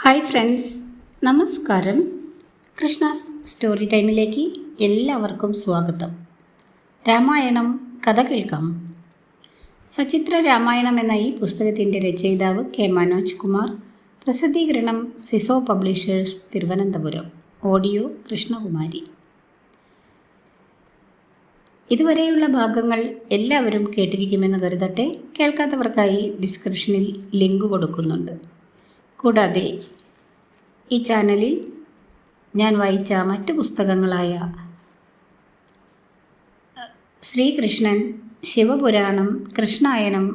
Hi friends നമസ്കാരം. Krishna's story ടൈമിലേക്ക് എല്ലാവർക്കും സ്വാഗതം. രാമായണം കഥ കേൾക്കാം. സചിത്ര രാമായണം എന്ന ഈ പുസ്തകത്തിന്റെ രചയിതാവ് കെ മനോജ് കുമാർ പ്രസിദ്ധീകരണം സിസോ പബ്ലിഷേഴ്സ് തിരുവനന്തപുരം. ഓഡിയോ കൃഷ്ണകുമാരി. ഇതുവരെയുള്ള ഭാഗങ്ങൾ എല്ലാവരും കേട്ടിരിക്കുമെന്ന് കരുതട്ടെ കേൾക്കാത്തവർക്കായി ഡിസ്ക്രിപ്ഷനിൽ ലിങ്ക് കൊടുക്കുന്നുണ്ട്. കൂടാതെ ഈ ചാനലിൽ ഞാൻ വായിച്ച മറ്റു പുസ്തകങ്ങളായ ശ്രീകൃഷ്ണൻ ശിവപുരാണം കൃഷ്ണായനം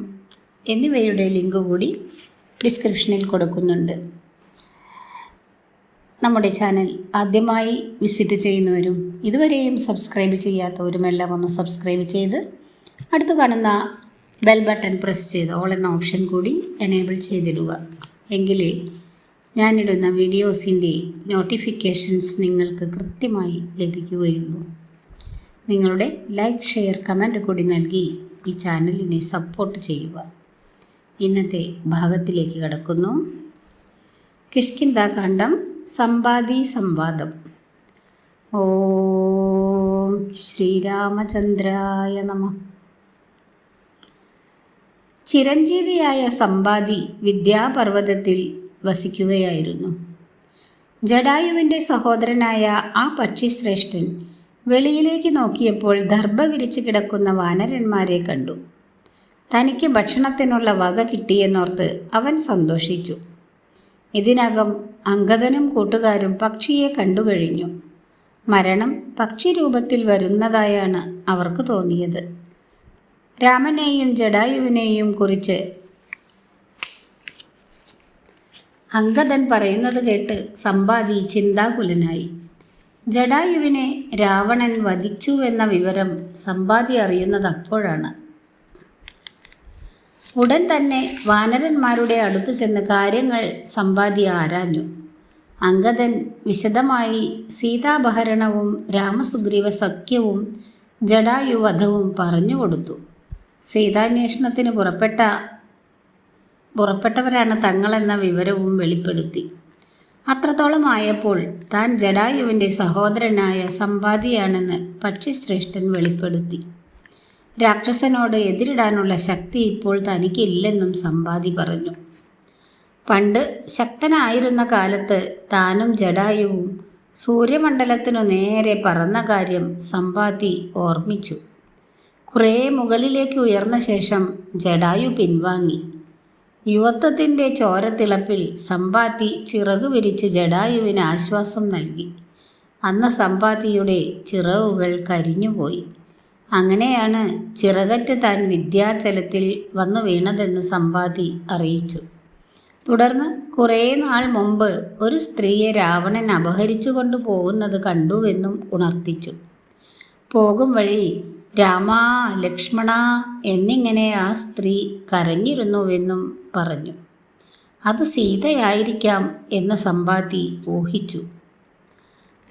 എന്നിവയുടെ ലിങ്ക് കൂടി ഡിസ്ക്രിപ്ഷനിൽ കൊടുക്കുന്നുണ്ട്. നമ്മുടെ ചാനൽ ആദ്യമായി വിസിറ്റ് ചെയ്യുന്നവരും ഇതുവരെയും സബ്സ്ക്രൈബ് ചെയ്യാത്തവരുമെല്ലാം ഒന്ന് സബ്സ്ക്രൈബ് ചെയ്ത് അടുത്ത് കാണുന്ന ബെൽ ബട്ടൺ പ്രസ് ചെയ്ത് ഓൾ എന്ന ഓപ്ഷൻ കൂടി എനേബിൾ ചെയ്തിടുക. എങ്കിലേ ഞാനിടുന്ന വീഡിയോസിന്റെ നോട്ടിഫിക്കേഷൻസ് നിങ്ങൾക്ക് കൃത്യമായി ലഭിക്കുകയുള്ളൂ. നിങ്ങളുടെ ലൈക്ക് ഷെയർ കമന്റ് കൂടി നൽകി ഈ ചാനലിനെ സപ്പോർട്ട് ചെയ്യുക. ഇന്നത്തെ ഭാഗത്തിലേക്ക് കടക്കുന്നു. കിഷ്കിന്താകാന്ഡം സമ്പാദി സംവാദം. ഓം ശ്രീരാമചന്ദ്രായ നമ. ചിരഞ്ജീവിയായ സമ്പാദി വിദ്യാപർവതത്തിൽ വസിക്കുകയായിരുന്നു. ജഡായുവിന്റെ സഹോദരനായ ആ പക്ഷിശ്രേഷ്ഠൻ വെളിയിലേക്ക് നോക്കിയപ്പോൾ ദർഭ വിരിച്ചു കിടക്കുന്ന വാനരന്മാരെ കണ്ടു. തനിക്ക് ഭക്ഷണത്തിനുള്ള വക കിട്ടിയെന്നോർത്ത് അവൻ സന്തോഷിച്ചു. ഇതിനകം അങ്കദനും കൂട്ടുകാരും പക്ഷിയെ കണ്ടുകഴിഞ്ഞു മരണം പക്ഷിരൂപത്തിൽ വരുന്നതായാണ് അവർക്ക് തോന്നിയത്. രാമനെയും ജഡായുവിനെയും കുറിച്ച്. അങ്കദൻ പറയുന്നത് കേട്ട് സമ്പാദി ചിന്താകുലനായി. ജഡായുവിനെ രാവണൻ വധിച്ചുവെന്ന വിവരം സമ്പാദി അറിയുന്നത് അപ്പോഴാണ്. ഉടൻ തന്നെ വാനരന്മാരുടെ അടുത്ത് ചെന്ന് കാര്യങ്ങൾ സമ്പാദി ആരാഞ്ഞു. അങ്കദൻ വിശദമായി സീതാപഹരണവും രാമസുഗ്രീവ സഖ്യവും ജഡായുവധവും പറഞ്ഞുകൊടുത്തു സീതാന്വേഷണത്തിന് പുറപ്പെട്ട പുറപ്പെട്ടവരാണ് തങ്ങളെന്ന വിവരവും വെളിപ്പെടുത്തി. അത്രത്തോളം ആയപ്പോൾ താൻ ജഡായുവിന്റെ സഹോദരനായ സമ്പാദിയാണെന്ന് പക്ഷിശ്രേഷ്ഠൻ വെളിപ്പെടുത്തി. രാക്ഷസനോട് എതിരിടാനുള്ള ശക്തി ഇപ്പോൾ തനിക്കില്ലെന്നും സമ്പാദി പറഞ്ഞു. പണ്ട് ശക്തനായിരുന്ന കാലത്ത് താനും ജഡായുവും സൂര്യമണ്ഡലത്തിനു നേരെ പറന്ന കാര്യം സമ്പാദി ഓർമ്മിച്ചു. കുറേ മുകളിലേക്ക് ഉയർന്ന ശേഷം ജഡായു പിൻവാങ്ങി. യുവത്വത്തിന്റെ ചോരത്തിളപ്പിൽ സമ്പാത്തി ചിറകു വിരിച്ച് ജഡായുവിന് ആശ്വാസം നൽകി. അന്ന് സമ്പാത്തിയുടെ ചിറകുകൾ കരിഞ്ഞുപോയി. അങ്ങനെയാണ് ചിറകറ്റ് താൻ വിദ്യാചലത്തിൽ വന്നു വീണതെന്ന് സമ്പാതി അറിയിച്ചു. തുടർന്ന് കുറേ നാൾ മുമ്പ് ഒരു സ്ത്രീയെ രാവണൻ അപഹരിച്ചു കൊണ്ടുപോകുന്നത് കണ്ടുവെന്നും ഉണർത്തിച്ചു. പോകും വഴി രാമ ലക്ഷ്മണ എന്നിങ്ങനെ ആ സ്ത്രീ കരഞ്ഞിരുന്നുവെന്നും പറഞ്ഞു. അത് സീതയായിരിക്കാം എന്ന സമ്പാതി ഊഹിച്ചു.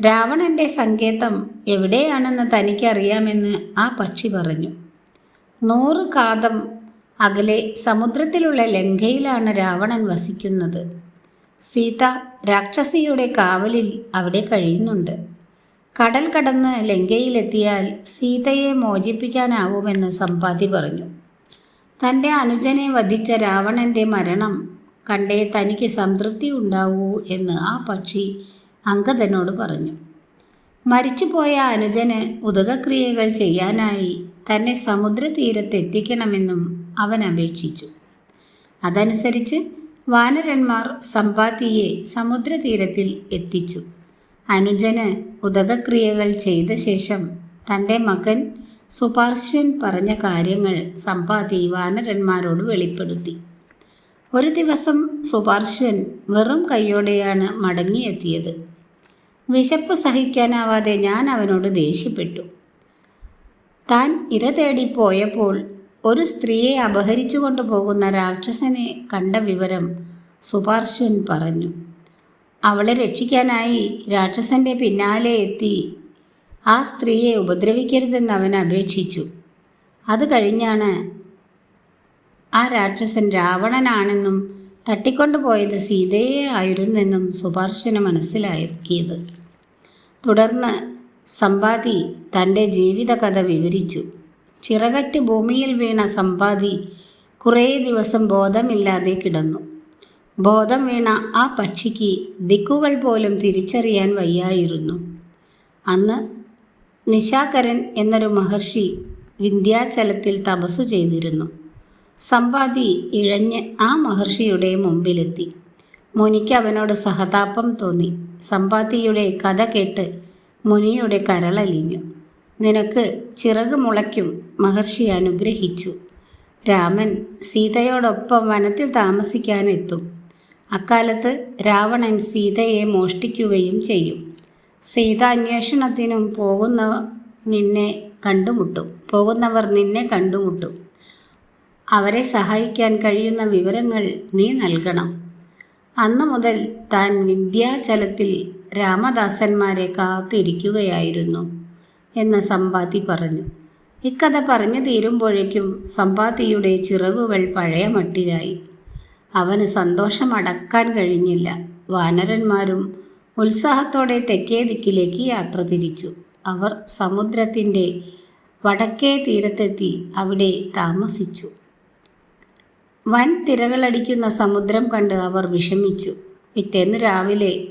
രാവണന്റെ സങ്കേതം എവിടെയാണെന്ന് തനിക്കറിയാമെന്ന് ആ പക്ഷി പറഞ്ഞു. നൂറ് കാതം അകലെ സമുദ്രത്തിലുള്ള ലങ്കയിലാണ് രാവണൻ വസിക്കുന്നത്. സീത രാക്ഷസിയുടെ കാവലിൽ അവിടെ കഴിയുന്നുണ്ട്. കടൽ കടന്ന് ലങ്കയിലെത്തിയാൽ സീതയെ മോചിപ്പിക്കാനാവുമെന്ന് സമ്പാതി പറഞ്ഞു. തന്റെ അനുജനെ വധിച്ച രാവണന്റെ മരണം കണ്ടേ തനിക്ക് സംതൃപ്തി ഉണ്ടാവൂ എന്ന് ആ പക്ഷി അങ്കദനോട് പറഞ്ഞു. മരിച്ചുപോയ അനുജന് ഉദകക്രിയകൾ ചെയ്യാനായി തന്നെ സമുദ്രതീരത്തെത്തിക്കണമെന്നും അവൻ അപേക്ഷിച്ചു. അതനുസരിച്ച് വാനരന്മാർ സമ്പാത്തിയെ സമുദ്രതീരത്തിൽ എത്തിച്ചു. അനുജന് ഉദകക്രിയകൾ ചെയ്ത ശേഷം തന്റെ മകൻ സുപാർശ്വൻ പറഞ്ഞ കാര്യങ്ങൾ സമ്പാതി വാനരന്മാരോട് വെളിപ്പെടുത്തി. ഒരു ദിവസം സുപാർശ്വൻ വെറും കൈയോടെയാണ് മടങ്ങിയെത്തിയത്. വിശപ്പ് സഹിക്കാനാവാതെ ഞാൻ അവനോട് ദേഷ്യപ്പെട്ടു. താൻ ഇര തേടിപ്പോയപ്പോൾ ഒരു സ്ത്രീയെ അപഹരിച്ചു കൊണ്ടുപോകുന്ന രാക്ഷസനെ കണ്ട വിവരം സുപാർശ്വൻ പറഞ്ഞു. അവളെ രക്ഷിക്കാനായി രാക്ഷസന്റെ പിന്നാലെ എത്തി. ആ സ്ത്രീയെ ഉപദ്രവിക്കരുതെന്ന് അവൻ അപേക്ഷിച്ചു. അത് കഴിഞ്ഞാണ് ആ രാക്ഷസൻ രാവണനാണെന്നും തട്ടിക്കൊണ്ടുപോയത് സീതയെ ആയിരുന്നെന്നും സുഭാർശന മനസ്സിലാക്കിയത്. തുടർന്ന് സമ്പാദി തന്റെ ജീവിതകഥ വിവരിച്ചു. ചിറകറ്റ് ഭൂമിയിൽ വീണ സമ്പാദി കുറേ ദിവസം ബോധമില്ലാതെ കിടന്നു. ബോധം വീണ ആ പക്ഷിക്ക് ദിക്കുകൾ പോലും തിരിച്ചറിയാൻ വയ്യായിരുന്നു. അന്ന് നിശാകരൻ എന്നൊരു മഹർഷി വിന്ധ്യാചലത്തിൽ തപസ്സു ചെയ്തിരുന്നു. സമ്പാദി ഇഴഞ്ഞ് ആ മഹർഷിയുടെ മുമ്പിലെത്തി. മുനിക്ക് അവനോട് സഹതാപം തോന്നി. സമ്പാദിയുടെ കഥ കേട്ട് മുനിയുടെ കരളലിഞ്ഞു നിനക്ക് ചിറക് മുളയ്ക്കും മഹർഷി അനുഗ്രഹിച്ചു. രാമൻ സീതയോടൊപ്പം വനത്തിൽ താമസിക്കാനെത്തും അക്കാലത്ത് രാവണൻ സീതയെ മോഷ്ടിക്കുകയും ചെയ്യും. സീത അന്വേഷണത്തിനും പോകുന്ന നിന്നെ കണ്ടുമുട്ടും. പോകുന്നവർ നിന്നെ കണ്ടുമുട്ടും. അവരെ സഹായിക്കാൻ കഴിയുന്ന വിവരങ്ങൾ നീ നൽകണം. അന്നു മുതൽ താൻ വിദ്യാചലത്തിൽ രാമദാസന്മാരെ കാത്തിരിക്കുകയായിരുന്നു എന്ന് സമ്പാത്തി പറഞ്ഞു. ഇക്കഥ പറഞ്ഞു തീരുമ്പോഴേക്കും സമ്പാത്തിയുടെ ചിറകുകൾ പഴയ മട്ടിലായി അവന് സന്തോഷം അടക്കാൻ കഴിഞ്ഞില്ല. വാനരന്മാരും ഉത്സാഹത്തോടെ തെക്കേ ദിക്കിലേക്ക് യാത്ര തിരിച്ചു. അവർ സമുദ്രത്തിന്റെ വടക്കേ തീരത്തെത്തി അവിടെ താമസിച്ചു. വൻ തിരകളടിക്കുന്ന സമുദ്രം കണ്ട് അവർ വിഷമിച്ചു. പിറ്റേന്ന് രാവിലെ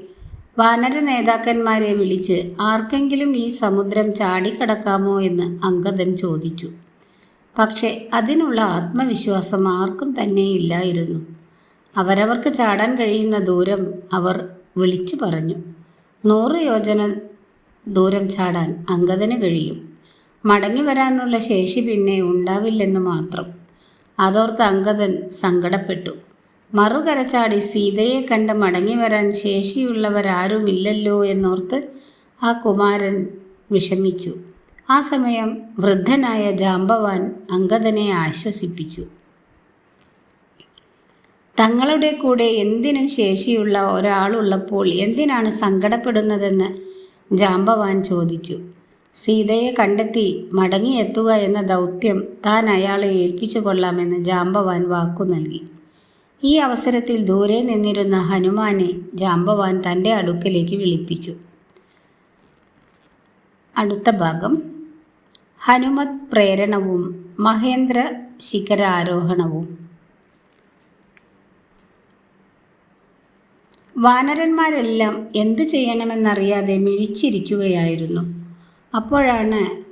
വാനര നേതാക്കന്മാരെ വിളിച്ച് ആർക്കെങ്കിലും ഈ സമുദ്രം ചാടിക്കടക്കാമോ എന്ന് അങ്കദൻ ചോദിച്ചു. പക്ഷേ അതിനുള്ള ആത്മവിശ്വാസം ആർക്കും തന്നെ ഇല്ലായിരുന്നു അവരവർക്ക് ചാടാൻ കഴിയുന്ന ദൂരം അവർ വിളിച്ചു പറഞ്ഞു. നൂറ് യോജന ദൂരം ചാടാൻ അങ്കദന് കഴിയും. മടങ്ങി വരാനുള്ള ശേഷി പിന്നെ ഉണ്ടാവില്ലെന്ന് മാത്രം. അതോർത്ത് അങ്കദൻ സങ്കടപ്പെട്ടു. മറുകര ചാടി സീതയെ കണ്ട് മടങ്ങി വരാൻ ശേഷിയുള്ളവരാരുമില്ലല്ലോ എന്നോർത്ത് ആ കുമാരൻ വിഷമിച്ചു. ആ സമയം വൃദ്ധനായ ജാമ്പവാൻ അങ്കദനെ ആശ്വസിപ്പിച്ചു. തങ്ങളുടെ കൂടെ എന്തിനും ശേഷിയുള്ള ഒരാളുള്ളപ്പോൾ എന്തിനാണ് സങ്കടപ്പെടുന്നതെന്ന് ജാമ്പവാൻ ചോദിച്ചു. സീതയെ കണ്ടെത്തി മടങ്ങിയെത്തുക എന്ന ദൗത്യം താൻ അയാളെ ഏൽപ്പിച്ചു കൊള്ളാമെന്ന് ജാമ്പവാൻ വാക്കു നൽകി. ഈ അവസരത്തിൽ ദൂരെ നിന്നിരുന്ന ഹനുമാനെ ജാമ്പവാൻ തന്റെ അടുക്കലേക്ക് വിളിപ്പിച്ചു. അടുത്ത ഭാഗം. ഹനുമത് പ്രേരണവും മഹേന്ദ്ര ശിഖരാരോഹണവും. വാനരന്മാരെല്ലാം എന്ത് ചെയ്യണമെന്നറിയാതെ മിഴിച്ചിരിക്കുകയായിരുന്നു. അപ്പോഴാണ്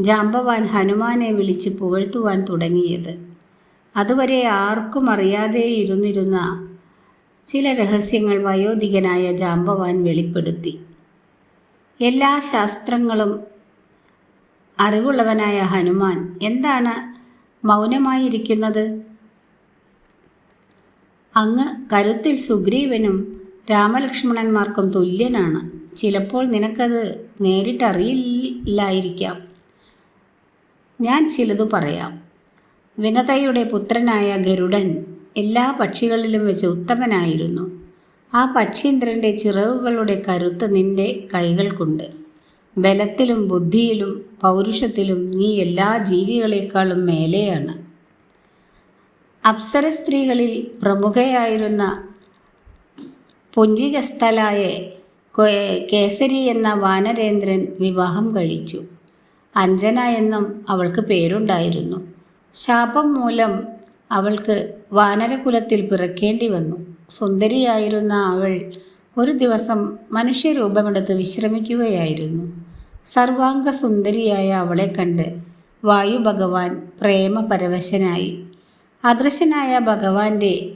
ജാമ്പവാൻ ഹനുമാനെ വിളിച്ച് പുകഴ്ത്തുവാൻ തുടങ്ങിയത്. അതുവരെ ആർക്കും അറിയാതെ ഇരുന്നിരുന്ന ചില രഹസ്യങ്ങൾ വയോധികനായ ജാമ്പവാൻ വെളിപ്പെടുത്തി. എല്ലാ ശാസ്ത്രങ്ങളും അറിവുള്ളവനായ ഹനുമാൻ എന്താണ് മൗനമായിരിക്കുന്നത്? അങ്ങ് കരുത്തിൽ സുഗ്രീവനും രാമലക്ഷ്മണന്മാർക്കും തുല്യനാണ്. ചിലപ്പോൾ നിനക്കത് നേരിട്ടറിയില്ലായിരിക്കാം. ഞാൻ ചിലതു പറയാം. വിനതയുടെ പുത്രനായ ഗരുഡൻ എല്ലാ പക്ഷികളിലും വെച്ച് ഉത്തമനായിരുന്നു. ആ പക്ഷീന്ദ്രന്റെ ചിറകുകളുടെ കരുത്ത് നിന്റെ കൈകൾക്കുണ്ട്. ബലത്തിലും ബുദ്ധിയിലും പൗരുഷത്തിലും നീ എല്ലാ ജീവികളെക്കാളും മേലെയാണ്. അപ്സര സ്ത്രീകളിൽ പ്രമുഖയായിരുന്ന പുഞ്ചികസ്ഥലായ കേസരി എന്ന വാനരേന്ദ്രൻ വിവാഹം കഴിച്ചു. അഞ്ജന എന്നും അവൾക്ക് പേരുണ്ടായിരുന്നു. ശാപം മൂലം അവൾക്ക് വാനരകുലത്തിൽ പിറക്കേണ്ടി വന്നു. സുന്ദരിയായിരുന്ന അവൾ ഒരു ദിവസം മനുഷ്യരൂപമെടുത്ത് വിശ്രമിക്കുകയായിരുന്നു. സർവാംഗ സുന്ദരിയായ അവളെ കണ്ട് വായു ഭഗവാൻ പ്രേമപരവശനായി അദൃശ്യനായ ഭഗവാന്റെ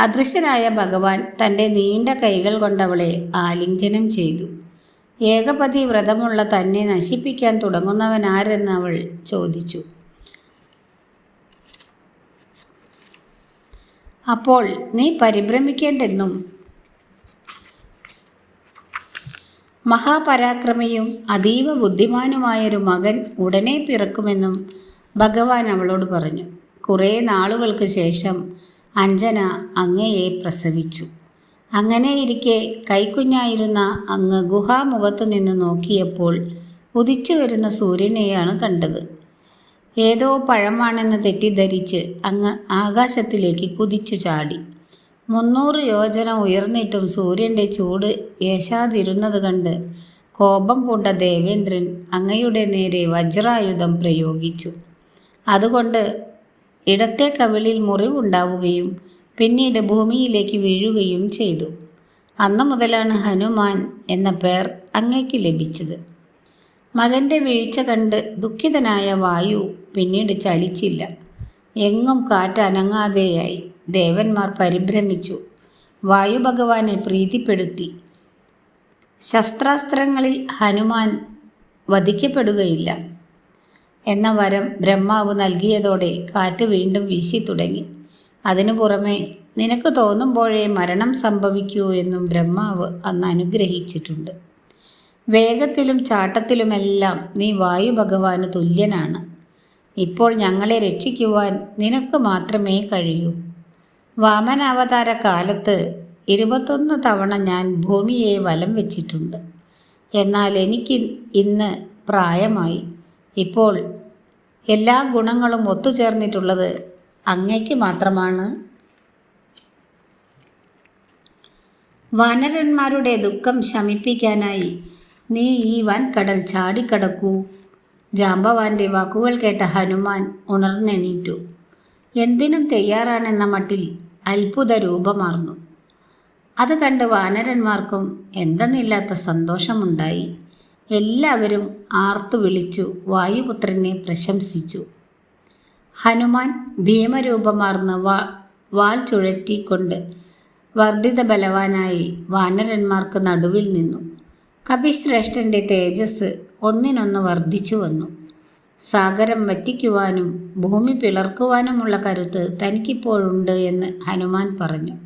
അദൃശ്യനായ ഭഗവാൻ തന്റെ നീണ്ട കൈകൾ കൊണ്ടവളെ ആലിംഗനം ചെയ്തു. ഏകപതി വ്രതമുള്ള തന്നെ നശിപ്പിക്കാൻ തുടങ്ങുന്നവനാരെന്ന് അവൾ ചോദിച്ചു. അപ്പോൾ നീ പരിഭ്രമിക്കേണ്ടെന്നും മഹാപരാക്രമിയും അതീവ ബുദ്ധിമാനുമായൊരു മകൻ ഉടനെ പിറക്കുമെന്നും ഭഗവാൻ അവളോട് പറഞ്ഞു. കുറേ നാളുകൾക്ക് ശേഷം അഞ്ജന അങ്ങയെ പ്രസവിച്ചു. അങ്ങനെയിരിക്കെ കൈക്കുഞ്ഞായിരുന്ന അങ്ങ് ഗുഹാമുഖത്തു നിന്ന് നോക്കിയപ്പോൾ ഉദിച്ചു വരുന്ന സൂര്യനെയാണ് കണ്ടത്. ഏതോ പഴമാണെന്ന് തെറ്റിദ്ധരിച്ച് അങ്ങ് ആകാശത്തിലേക്ക് കുതിച്ചു ചാടി. മുന്നൂറ് യോജന ഉയർന്നിട്ടും സൂര്യന്റെ ചൂട് ഏശാതിരുന്നത് കണ്ട് കോപം പൂണ്ട ദേവേന്ദ്രൻ അങ്ങയുടെ നേരെ വജ്രായുധം പ്രയോഗിച്ചു. അതുകൊണ്ട് ഇടത്തെ കവിളിൽ മുറിവുണ്ടാവുകയും പിന്നീട് ഭൂമിയിലേക്ക് വീഴുകയും ചെയ്തു. അന്നു മുതലാണ് ഹനുമാൻ എന്ന പേർ അങ്ങേക്ക് ലഭിച്ചത്. മകന്റെ വീഴ്ച കണ്ട് ദുഃഖിതനായ വായു പിന്നീട് ചലിച്ചില്ല. എങ്ങും കാറ്റ് അനങ്ങാതെയായി ദേവന്മാർ പരിഭ്രമിച്ചു. വായു ഭഗവാനെ പ്രീതിപ്പെടുത്തി. ശസ്ത്രാസ്ത്രങ്ങളിൽ ഹനുമാൻ വധിക്കപ്പെടുകയില്ല. എന്ന വരം ബ്രഹ്മാവ് നൽകിയതോടെ കാറ്റ് വീണ്ടും വീശി തുടങ്ങി. അതിനു പുറമെ നിനക്ക് തോന്നുമ്പോഴേ മരണം സംഭവിക്കൂ എന്നും ബ്രഹ്മാവ് അന്ന് അനുഗ്രഹിച്ചിട്ടുണ്ട്. വേഗത്തിലും ചാട്ടത്തിലുമെല്ലാം നീ വായു ഭഗവാന് തുല്യനാണ്. ഇപ്പോൾ ഞങ്ങളെ രക്ഷിക്കുവാൻ നിനക്ക് മാത്രമേ കഴിയൂ. വാമനാവതാര കാലത്ത് ഇരുപത്തൊന്ന് തവണ ഞാൻ ഭൂമിയെ വലം വെച്ചിട്ടുണ്ട്. എന്നാൽ എനിക്ക് ഇന്ന് പ്രായമായി. ഇപ്പോൾ എല്ലാ ഗുണങ്ങളും ഒത്തുചേർന്നിട്ടുള്ളത് അങ്ങയ്ക്ക് മാത്രമാണ്. വാനരന്മാരുടെ ദുഃഖം ശമിപ്പിക്കാനായി നീ ഈ വൻ വൻകടൽ ചാടിക്കടക്കൂ. ജാമ്പവാന്റെ വാക്കുകൾ കേട്ട ഹനുമാൻ ഉണർന്നെണീറ്റു. എന്തിനും തയ്യാറാണെന്ന മട്ടിൽ അത്ഭുത രൂപമാർന്നു അത് കണ്ട് വാനരന്മാർക്കും എന്തെന്നില്ലാത്ത സന്തോഷമുണ്ടായി. എല്ലാവരും ആർത്തു വിളിച്ചു വായുപുത്രനെ പ്രശംസിച്ചു. ഹനുമാൻ ഭീമരൂപമാർന്ന് വാ വാൽ ചുഴറ്റിക്കൊണ്ട് വർദ്ധിത ബലവാനായി വാനരന്മാർക്ക് നടുവിൽ നിന്നു. കപിശ്രേഷ്ഠന്റെ തേജസ് ഒന്നിനൊന്ന് വർദ്ധിച്ചു വന്നു. സാഗരം വറ്റിക്കുവാനും ഭൂമി പിളർക്കുവാനുമുള്ള കരുത്ത് തനിക്കിപ്പോഴുണ്ട് എന്ന് ഹനുമാൻ പറഞ്ഞു.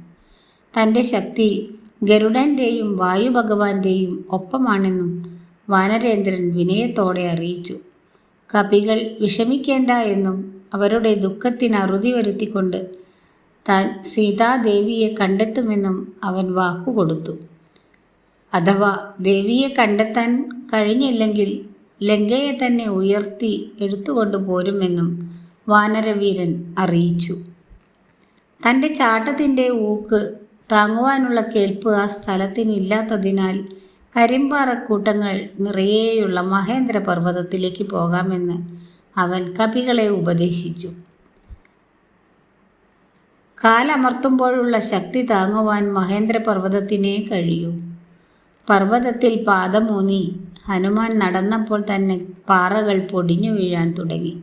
തന്റെ ശക്തി ഗരുഡന്റെയും വായുഭഗവാന്റെയും ഒപ്പമാണെന്നും വാനരേന്ദ്രൻ വിനയത്തോടെ അറിയിച്ചു. കപികൾ വിഷമിക്കേണ്ട എന്നും അവരുടെ ദുഃഖത്തിന് അറുതി വരുത്തിക്കൊണ്ട് താൻ സീതാദേവിയെ കണ്ടെത്തുമെന്നും അവൻ വാക്കുകൊടുത്തു. അഥവാ ദേവിയെ കണ്ടെത്താൻ കഴിഞ്ഞില്ലെങ്കിൽ ലങ്കയെ തന്നെ ഉയർത്തി എടുത്തുകൊണ്ടു പോരുമെന്നും വാനരവീരൻ അറിയിച്ചു. തന്റെ ചാട്ടത്തിന്റെ ഊക്ക് താങ്ങുവാനുള്ള കേൾപ്പ് ആ സ്ഥലത്തിനില്ലാത്തതിനാൽ കരിമ്പാറക്കൂട്ടങ്ങൾ നിറയെയുള്ള മഹേന്ദ്ര പർവതത്തിലേക്ക് പോകാമെന്ന് അവൻ കപികളെ ഉപദേശിച്ചു. കാലമർത്തുമ്പോഴുള്ള ശക്തി താങ്ങുവാൻ മഹേന്ദ്ര പർവതത്തിനേ കഴിയൂ. പർവതത്തിൽ പാദമൂന്നി ഹനുമാൻ നടന്നപ്പോൾ തന്നെ പാറകൾ പൊടിഞ്ഞു വീഴാൻ തുടങ്ങി.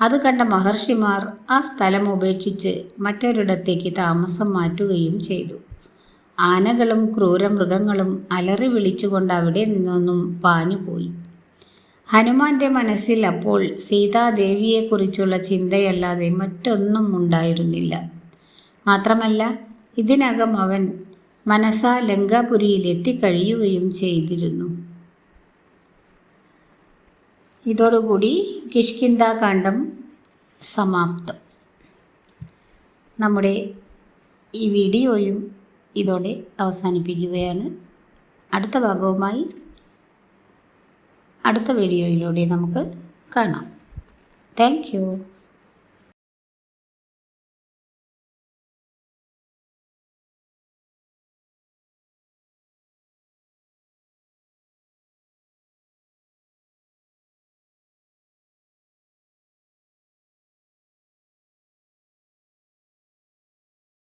അത് കണ്ട മഹർഷിമാർ ആ സ്ഥലം ഉപേക്ഷിച്ച് മറ്റൊരിടത്തേക്ക് താമസം മാറ്റുകയും ചെയ്തു. ആനകളും ക്രൂരമൃഗങ്ങളും അലറി വിളിച്ചുകൊണ്ട് അവിടെ നിന്നൊന്നും പാഞ്ഞുപോയി. ഹനുമാന്റെ മനസ്സിൽ അപ്പോൾ സീതാദേവിയെക്കുറിച്ചുള്ള ചിന്തയല്ലാതെ മറ്റൊന്നും ഉണ്ടായിരുന്നില്ല. മാത്രമല്ല ഇതിനകം അവൻ മനസാ ലങ്കാപുരിയിൽ എത്തിക്കഴിയുകയും ചെയ്തിരുന്നു. ഇതോടുകൂടി കിഷ്കിന്താകാന്ഡം സമാപ്തം. നമ്മുടെ ഈ വീഡിയോയും ഇതോടെ അവസാനിപ്പിക്കുകയാണ്. അടുത്ത ഭാഗവുമായി അടുത്ത വീഡിയോയിലൂടെ നമുക്ക് കാണാം. താങ്ക്